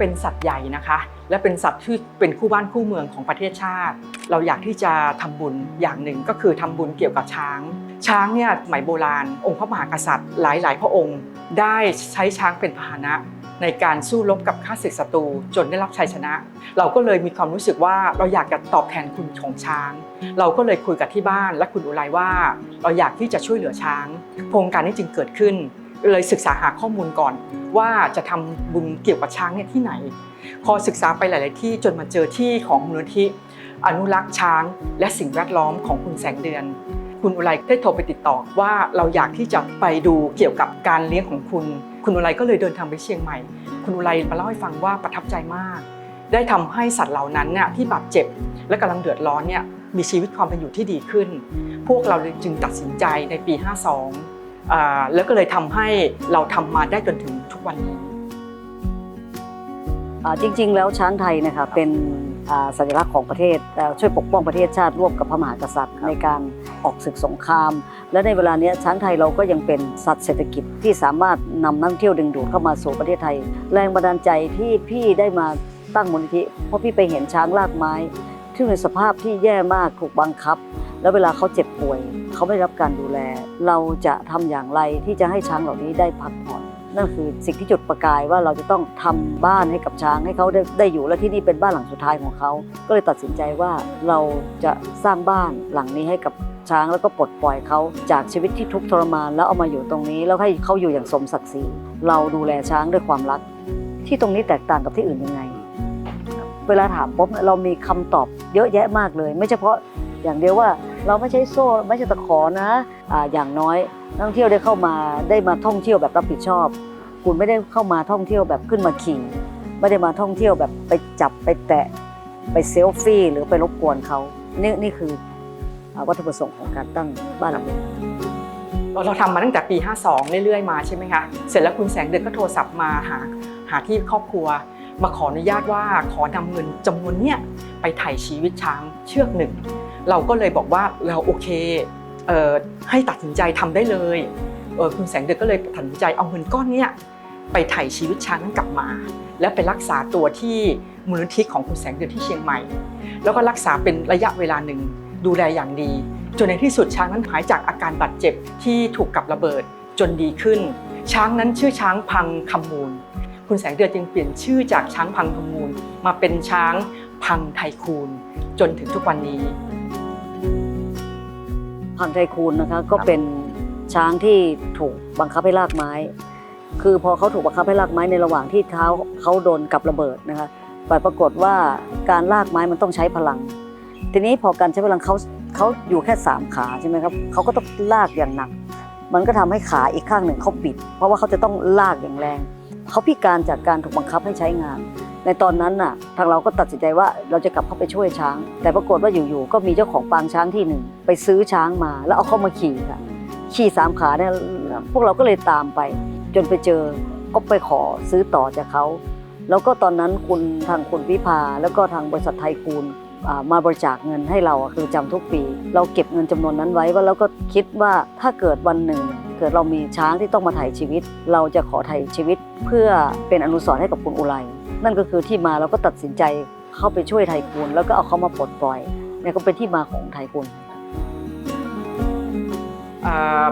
เป็นสัตว์ใหญ่นะคะ และเป็นสัตว์ที่เป็นคู่บ้านคู่เมืองของประเทศชาติ เราอยากที่จะทำบุญอย่างหนึ่งก็คือทำบุญเกี่ยวกับช้าง ช้างเนี่ยสมัยโบราณ องค์พระมหากษัตริย์ หลาย ๆ พระองค์ ได้ใช้ช้างเป็นพาหนะในการสู้รบกับข้าศึกศัตรูจนได้รับชัยชนะ เราก็เลยมีความรู้สึกว่าเราอยากจะตอบแทนคุณของช้าง เราก็เลยคุยกับที่บ้านและคุณอุไรว่า เราอยากที่จะช่วยเหลือช้าง โครงการนี้จึงเกิดขึ้น เลยศึกษาหาข้อมูลก่อน ว่าจะทำบุญเกี่ยวกับช้างเนี่ยที่ไหน พอศึกษาไปหลาย ๆ ที่จนมาเจอที่ของมูลนิธิอนุรักษ์ช้าง และสิ่งแวดล้อมของคุณแสงเดือน คุณอุไรได้โทรไปติดต่อว่าเราอยากที่จะไปดูเกี่ยวกับการเลี้ยงของคุณ คุณอุไรก็เลยเดินทางไปเชียงใหม่ คุณอุไรมาเล่าให้ฟังว่าประทับใจมาก ได้ทำให้สัตว์เหล่านั้นเนี่ยที่บาดเจ็บ และกำลังเดือดร้อนเนี่ยมีชีวิตความเป็นอยู่ที่ดีขึ้น พวกเราจึงตัดสินใจในปี 52 แล้วก็เลยทำให้เราทำมาได้จนถึงทุกวันนี้อ่าจริง ๆ แล้วช้างไทยนะคะเป็นอ่าสัญลักษณ์ของประเทศเอ่อช่วยปกป้องประเทศชาติร่วมกับพระมหากษัตริย์ ในการออกศึกสงคราม และในเวลาเนี้ยช้างไทยเราก็ยังเป็นสัตว์เศรษฐกิจที่สามารถนำนักท่องเที่ยวดึงดูดเข้ามาสู่ประเทศไทย แรงบันดาลใจที่พี่ได้มาตั้งมูลนิธิเพราะพี่ไปเห็นช้างลากไม้ที่อยู่ในสภาพที่แย่มากถูกบังคับ แล้วเวลาเขาเจ็บป่วย เขาไม่รับการดูแล เราจะทำอย่างไรที่จะให้ช้างเหล่านี้ได้พักผ่อนนั่นคือสิ่งที่จุดประกายว่าเราจะต้องทำบ้านให้กับช้างให้เขาได้ได้อยู่และที่นี่เป็นบ้านหลังสุดท้ายของเขา ก็เลยตัดสินใจว่าเราจะสร้างบ้านหลังนี้ให้กับช้างแล้วก็ปลดปล่อยเขาจากชีวิตที่ทุกข์ทรมาน แล้วเอามาอยู่ตรงนี้แล้วให้เขาอยู่อย่างสมศักดิ์ศรีเราดูแลช้างด้วยความรัก ที่ตรงนี้แตกต่างกับที่อื่นยังไง เวลาถามปุ๊บเนี่ยเรามีคำตอบเยอะแยะมากเลย ไม่เฉพาะอย่างเดียวว่า เราไม่ใช่โซ่ไม่ใช่ตะขอนะอ่าอย่างน้อยนักท่องเที่ยวได้เข้ามาได้มาท่องเที่ยวแบบรับผิดชอบ คุณไม่ได้เข้ามาท่องเที่ยวแบบขึ้นมาขี่ไม่ได้มาท่องเที่ยวแบบไปจับไปแตะไปเซลฟี่หรือไปรบกวนเขานี่นี่คือวัตถุประสงค์ของการตั้งบ้านหลังนี้เราเราทำมาตั้งแต่ปี 52 เรื่อยๆ มาใช่ไหมคะ เสร็จแล้วคุณแสงเดือนก็โทรศัพท์มาหาหาที่ครอบครัว มาขออนุญาตว่าขอนำเงินจำนวนเนี้ยไปไถ่ชีวิตช้างเชือกหนึ่ง เราก็เลยบอกว่าเราโอเคเให้ตัดสินใจทำได้เลยเคุณแสงเดือนก็เลยตัดสินใจเอาเงินก้อนเนี้ยไปไถ่ชีวิตช้างนั้นกลับมา แล้วไปรักษาตัวที่มูลนิธิของคุณแสงเดือนที่เชียงใหม่ แล้วก็รักษาเป็นระยะเวลาหนึ่งดูแลอย่างดี จนในที่สุดช้างนั้นหายจากอาการบาดเจ็บที่ถูกกับระเบิดจนดีขึ้น ช้างนั้นชื่อช้างพังคำมูล คุณแสงเดือนจึงเปลี่ยนชื่อจากช้างพังคำมูล มาเป็นช้างพังไทคูนจนถึงทุกวันนี้ พันไทคูนนะคะก็เป็นช้างที่ถูกบังคับให้ลากไม้ คือพอเขาถูกบังคับให้ลากไม้ในระหว่างที่เท้าเขาโดนกับระเบิดนะคะแต่ปรากฏว่าการลากไม้มันต้องใช้พลัง ทีนี้พอการใช้พลังเขาเขาอยู่แค่สามขาใช่ไหมครับเขาก็ต้องลากอย่างหนัก มันก็ทำให้ขาอีกข้างหนึ่งเขาบิด เพราะว่าเขาจะต้องลากอย่างแรง เขาพิการจากการถูกบังคับให้ใช้งาน ในตอนนั้นน่ะทางเราก็ตัดสินใจว่าเราจะกลับเข้าไปช่วยช้าง แต่ปรากฏว่าอยู่ๆก็มีเจ้าของปางช้างที่หนึ่งไปซื้อช้างมาแล้วเอาเข้ามาขี่ค่ะขี่สามขาเนี่ยพวกเราก็เลยตามไป จนไปเจอก็ไปขอซื้อต่อจากเขา แล้วก็ตอนนั้นคุณทางคุณวิภาแล้วก็ทางบริษัทไทยคูณ มาบริจาคเงินให้เราคือจำทุกปี เราเก็บเงินจำนวนนั้นไว้ว่าแล้วก็คิดว่าถ้าเกิดวันหนึ่ง เกิดเรามีช้างที่ต้องมาถ่ายชีวิต เราจะขอถ่ายชีวิต เพื่อเป็นอนุสรณ์ให้กับคุณอุไรนั่นก็คือที่มาเราก็ตัดสินใจเข้าไปช่วยไทยคูณแล้วก็เอาเขามาปลดปล่อยเนี่ยก็เป็นที่มาของไทยคูณ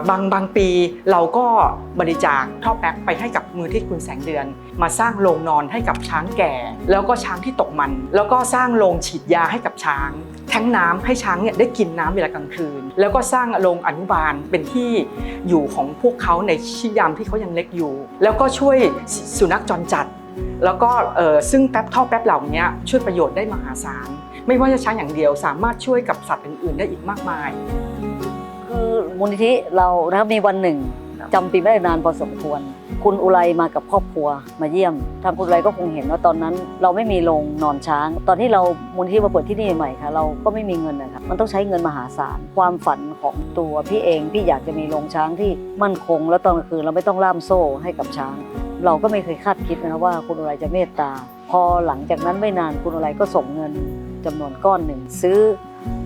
บางบางปีเราก็บริจาคท่อแป๊บไปให้กับมือที่คุณแสงเดือน มาสร้างโรงนอนให้กับช้างแก่ แล้วก็ช้างที่ตกมัน แล้วก็สร้างโรงฉีดยาให้กับช้าง แท้งน้ำให้ช้างเนี่ยได้กินน้ำเวลากลางคืน แล้วก็สร้างโรงอนุบาลเป็นที่อยู่ของพวกเขาในชิยามที่เขายังเล็กอยู่ แล้วก็ช่วยสุนัขจรจัด แล้วก็ซึ่งแป๊บท่อแป๊บเหล่านี้ช่วยประโยชน์ได้มหาศาล ไม่ว่าจะช้างอย่างเดียวสามารถช่วยกับสัตว์อื่นๆได้อีกมากมาย คือมูลนิธิเรานะครับมีวันหนึ่งจำปีไม่ได้นานพอสมควร คุณอุไรมากับครอบครัวมาเยี่ยม ทางคุณอุไรก็คงเห็นว่าตอนนั้น เราไม่มีโรงนอนช้าง ตอนที่เรามูลนิธิมาเปิดที่นี่ใหม่ค่ะ เราก็ไม่มีเงินนะครับมันต้องใช้เงินมหาศาล ความฝันของตัวพี่เองพี่อยากจะมีโรงช้างที่มั่นคง แล้วตอนกลางคืนเราไม่ต้องล่ามโซ่ให้กับช้าง เราก็ไม่เคยคาดคิดนะครับว่าคุณอุไรจะเมตตา พอหลังจากนั้นไม่นานคุณอุไรก็ส่งเงินจำนวนก้อนหนึ่งซื้อ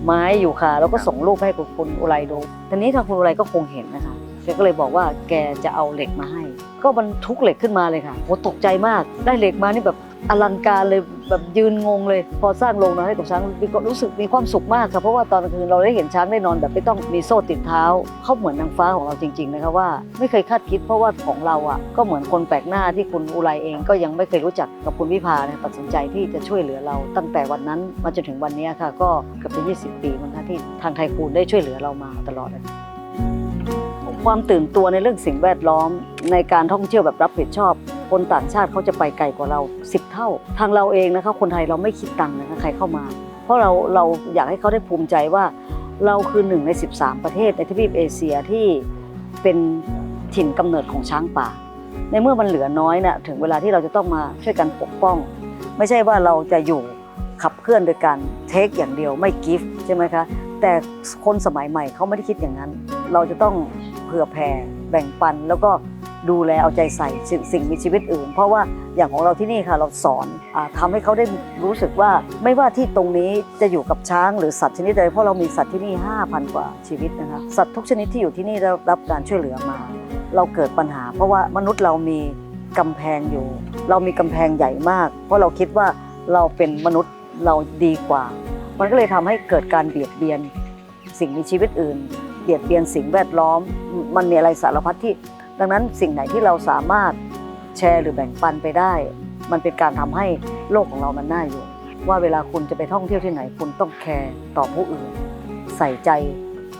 ไม้อยู่ค่ะ แล้วก็ส่งรูปให้คุณอุไรดูทีนี้ทางคุณอุไรก็คงเห็นนะคะ แกก็เลยบอกว่าแกจะเอาเหล็กมาให้ ก็มันทุกเหล็กขึ้นมาเลยค่ะโหตกใจมาก ได้เหล็กมานี่แบบอลังการเลยแบบยืนงงเลย พอสร้างโรงนอนให้กับช้างมีก็รู้สึกมีความสุขมากค่ะเพราะว่าตอนกลางคืนเราได้เห็นช้างได้นอนแบบไม่ต้องมีโซ่ติดเท้า เขาเหมือนนางฟ้าของเราจริงๆนะคะว่าไม่เคยคาดคิดเพราะว่าของเราอะก็เหมือนคนแปลกหน้าที่คุณอุไรเองก็ยังไม่เคยรู้จักกับคุณวิภาเนี่ยตัดสินใจที่จะช่วยเหลือเรา ตั้งแต่วันนั้นมาจนถึงวันนี้ค่ะ ก็เกือบจะ 20 ปีมันนะที่ทางไทยคูนได้ช่วยเหลือเรามาตลอดเลย ความตื่นตัวในเรื่องสิ่งแวดล้อม ในการท่องเที่ยวแบบรับผิดชอบ คนต่างชาติเขาจะไปไกลกว่าเรา 10 เท่า ทางเราเองนะคะคนไทยเราไม่คิดตังค์นะคะใครเข้ามา เพราะเราเราอยากให้เขาได้ภูมิใจว่าเราคือหนึ่งใน 13 ประเทศในทวีปเอเชียที่เป็นถิ่นกำเนิดของช้างป่า ในเมื่อมันเหลือน้อยนะ่ะถึงเวลาที่เราจะต้องมาช่วยกันปกป้อง ไม่ใช่ว่าเราจะอยู่ขับเคลื่อนโดยการเทคอย่างเดียวไม่กิฟต์ใช่ไหมคะแต่คนสมัยใหม่เขาไม่ได้คิดอย่างนั้น เราจะต้อง เผื่อแผ่แบ่งปันแล้วก็ดูแลเอาใจใส่สิ่งสิ่งมีชีวิตอื่น เพราะว่าอย่างของเราที่นี่ค่ะเราสอนอาทำให้เขาได้รู้สึกว่าไม่ว่าที่ตรงนี้จะอยู่กับช้างหรือสัตว์ชนิดใดเพราะเรามีสัตว์ที่นี่ 5,000 กว่าชีวิตนะคะสัตว์ทุกชนิดที่อยู่ที่นี่ได้รับการช่วยเหลือมา เราเกิดปัญหา เพราะว่ามนุษย์เรามีกำแพงอยู่ เรามีกำแพงใหญ่มาก เพราะเราคิดว่าเราเป็นมนุษย์เราดีกว่า มันก็เลยทำให้เกิดการเบียดเบียนสิ่งมีชีวิตอื่น เบียดเบียนสิ่งแวดล้อม มันมีอะไรสารพัดที่ ดังนั้นสิ่งไหนที่เราสามารถแชร์หรือแบ่งปันไปได้ มันเป็นการทำให้โลกของเรามันน่าอยู่ ว่าเวลาคุณจะไปท่องเที่ยวที่ไหนคุณต้องแคร์ต่อผู้อื่น ใส่ใจ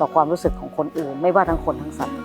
ต่อความรู้สึกของคนอื่น ไม่ว่าทั้งคนทั้งสัตว์